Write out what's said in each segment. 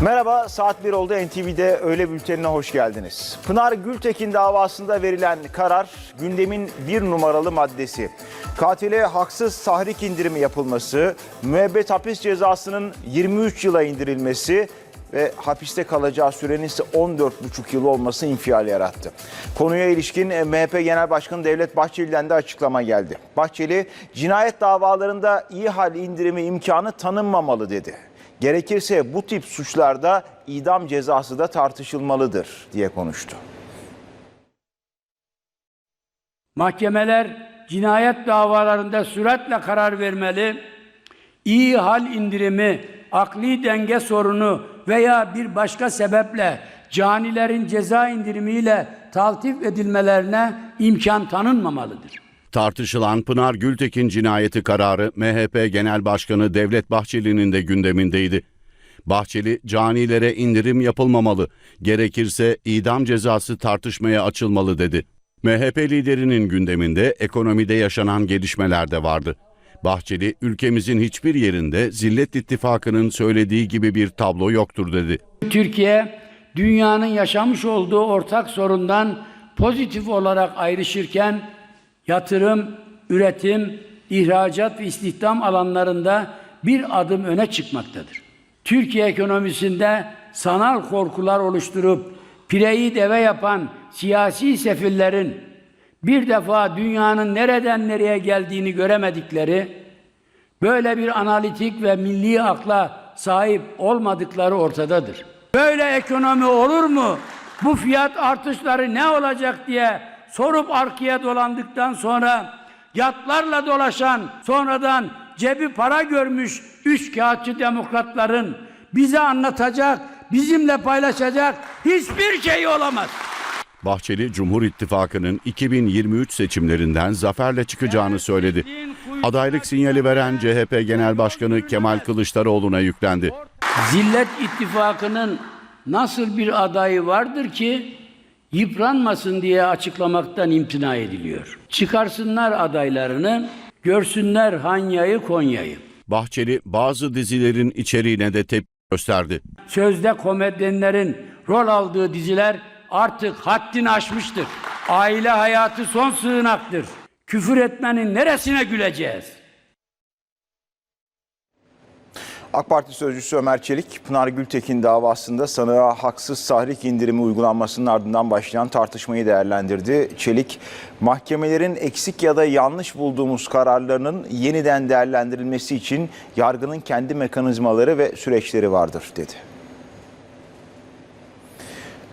Merhaba, saat 1 oldu NTV'de öğle bültenine hoş geldiniz. Pınar Gültekin davasında verilen karar gündemin bir numaralı maddesi. Katile haksız tahrik indirimi yapılması, müebbet hapis cezasının 23 yıla indirilmesi ve hapiste kalacağı sürenin ise 14,5 yıl olması infial yarattı. Konuya ilişkin MHP Genel Başkanı Devlet Bahçeli'den de açıklama geldi. Bahçeli, cinayet davalarında iyi hal indirimi imkanı tanınmamalı dedi. Gerekirse bu tip suçlarda idam cezası da tartışılmalıdır diye konuştu. Mahkemeler cinayet davalarında süratle karar vermeli, iyi hal indirimi, akli denge sorunu veya bir başka sebeple canilerin ceza indirimiyle taltif edilmelerine imkan tanınmamalıdır. Tartışılan Pınar Gültekin cinayeti kararı MHP Genel Başkanı Devlet Bahçeli'nin de gündemindeydi. Bahçeli, canilere indirim yapılmamalı, gerekirse idam cezası tartışmaya açılmalı dedi. MHP liderinin gündeminde ekonomide yaşanan gelişmeler de vardı. Bahçeli, ülkemizin hiçbir yerinde Zillet İttifakı'nın söylediği gibi bir tablo yoktur dedi. Türkiye, dünyanın yaşamış olduğu ortak sorundan pozitif olarak ayrışırken yatırım, üretim, ihracat ve istihdam alanlarında bir adım öne çıkmaktadır. Türkiye ekonomisinde sanal korkular oluşturup pireyi deve yapan siyasi sefillerin bir defa dünyanın nereden nereye geldiğini göremedikleri, böyle bir analitik ve milli akla sahip olmadıkları ortadadır. Böyle ekonomi olur mu? Bu fiyat artışları ne olacak diye sorup arkaya dolandıktan sonra yatlarla dolaşan sonradan cebi para görmüş üç kağıtçı demokratların bize anlatacak, bizimle paylaşacak hiçbir şey olamaz. Bahçeli, Cumhur İttifakı'nın 2023 seçimlerinden zaferle çıkacağını söyledi. Adaylık sinyali veren CHP Genel Başkanı Kemal Kılıçdaroğlu'na yüklendi. Zillet İttifakı'nın nasıl bir adayı vardır ki yıpranmasın diye açıklamaktan imtina ediliyor. Çıkarsınlar adaylarını, görsünler Hanya'yı Konya'yı. Bahçeli bazı dizilerin içeriğine de tepki gösterdi. Sözde komedyenlerin rol aldığı diziler artık haddini aşmıştır. Aile hayatı son sığınaktır. Küfür etmenin neresine güleceğiz? AK Parti sözcüsü Ömer Çelik, Pınar Gültekin davasında sanığa haksız tahrik indirimi uygulanmasının ardından başlayan tartışmayı değerlendirdi. Çelik, mahkemelerin eksik ya da yanlış bulduğumuz kararlarının yeniden değerlendirilmesi için yargının kendi mekanizmaları ve süreçleri vardır dedi.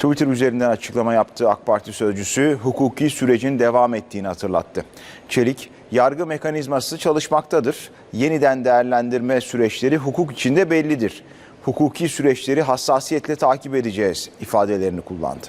Twitter üzerinden açıklama yaptığı AK Parti sözcüsü hukuki sürecin devam ettiğini hatırlattı. Çelik, yargı mekanizması çalışmaktadır. Yeniden değerlendirme süreçleri hukuk içinde bellidir. Hukuki süreçleri hassasiyetle takip edeceğiz ifadelerini kullandı.